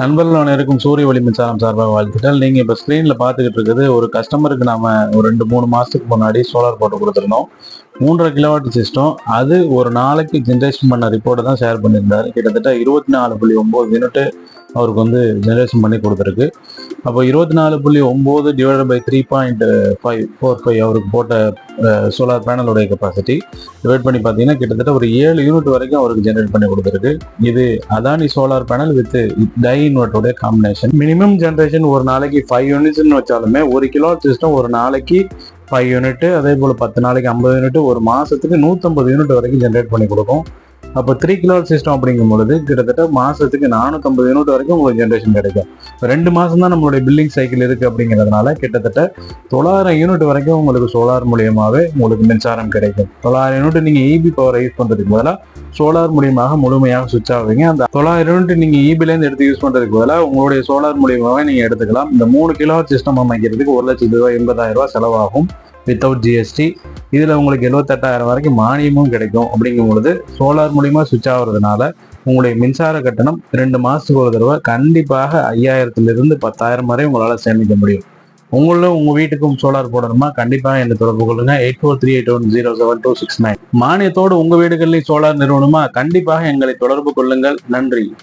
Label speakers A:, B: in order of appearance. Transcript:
A: நண்பர்கள் அனைவருக்கும் சூரிய ஒளி மின்சாரம் சார்பாக வாழ்த்துக்கள். நீங்க இப்ப ஸ்க்ரீனில் பாத்துக்கிட்டு இருக்குது ஒரு கஸ்டமருக்கு நாம ஒரு ரெண்டு மூணு மாசத்துக்கு முன்னாடி சோலார் போட்டு கொடுத்துருந்தோம். மூன்றரை கிலோவாட் சிஸ்டம் அது ஒரு நாளைக்கு ஜென்ரேஷன் பண்ண ரிப்போர்ட்டை தான் ஷேர் பண்ணியிருந்தார். கிட்டத்தட்ட இருபத்தி நாலு புள்ளி ஒம்பது யூனிட்டு அவருக்கு வந்து ஜென்ரேஷன் பண்ணி கொடுத்துருக்கு. அப்போ இருபத்தி நாலு புள்ளி ஒம்பது divide by three point five four five அவருக்கு போட்ட சோலார் பேனலுடைய கெப்பாசிட்டி டிவைட் பண்ணி பார்த்தீங்கன்னா கிட்டத்தட்ட ஒரு ஏழு யூனிட் வரைக்கும் அவருக்கு ஜென்ரேட் பண்ணி கொடுத்துருக்கு. இது Adani solar panel with tie இன்வெர்ட்டோடைய combination minimum generation ஒரு நாளைக்கு ஃபைவ் யூனிட்ஸ்னு வச்சாலுமே ஒரு கிலோ சிஸ்டம் ஒரு நாளைக்கு ஃபைவ் யூனிட்டு அதே போல் பத்து நாளைக்கு ஐம்பது யூனிட் ஒரு மாதத்துக்கு நூற்றம்பது யூனிட் வரைக்கும் ஜென்ரேட் பண்ணி கொடுக்கும். அப்போ த்ரீ கிலோ சிஸ்டம் அப்படிங்கும் பொழுது கிட்டத்தட்ட மாசத்துக்கு நானூற்றம்பது யூனிட் வரைக்கும் உங்களுக்கு ஜென்ரேஷன் கிடைக்கும். ரெண்டு மாசம் தான் நம்மளுடைய பில்லிங் சைக்கிள் இருக்கு அப்படிங்கிறதுனால கிட்டத்தட்ட தொள்ளாயிரம் யூனிட் வரைக்கும் உங்களுக்கு சோலார் மூலியமாவே உங்களுக்கு மின்சாரம் கிடைக்கும். தொள்ளாயிரம் யூனிட் நீங்க இபி பவரை யூஸ் பண்றதுக்கு பதிலாக சோலார் மூலியமாக முழுமையாக சுவிச் ஆவீங்க அந்த தொள்ளாயிரம் யூனிட் நீங்க ஈபிலேருந்து எடுத்து யூஸ் பண்றதுக்கு பதிலாக உங்களுடைய சோலார் மூலியமாகவே நீங்க எடுத்துக்கலாம். இந்த மூணு கிலோ சிஸ்டம் அமைக்கிறதுக்கு ஒரு லட்சத்து ரூபாய் எண்பதாயிரம் ரூபாய் செலவாகும் வித்தவுட் ஜிஎஸ்டி இதில் உங்களுக்கு எழுபத்தெட்டாயிரம் வரைக்கும் மானியமும் கிடைக்கும். அப்படிங்கும் பொழுது சோலார் மூலிமா சுவிட்ச் ஆகுறதுனால உங்களுடைய மின்சார கட்டணம் ரெண்டு மாதத்துக்கு ஒரு தடவை கண்டிப்பாக ஐயாயிரத்துலேருந்து பத்தாயிரம் வரை உங்களால் சேமிக்க முடியும். உங்களும் உங்க வீட்டுக்கும் சோலார் போடணுமா? கண்டிப்பாக என்ன தொடர்பு கொள்ளுங்க. Eight four three eight one zero seven two six nine. மானியத்தோடு உங்க வீடுகளில் சோலார் நிறுவனமா? கண்டிப்பாக எங்களை தொடர்பு கொள்ளுங்கள். நன்றி.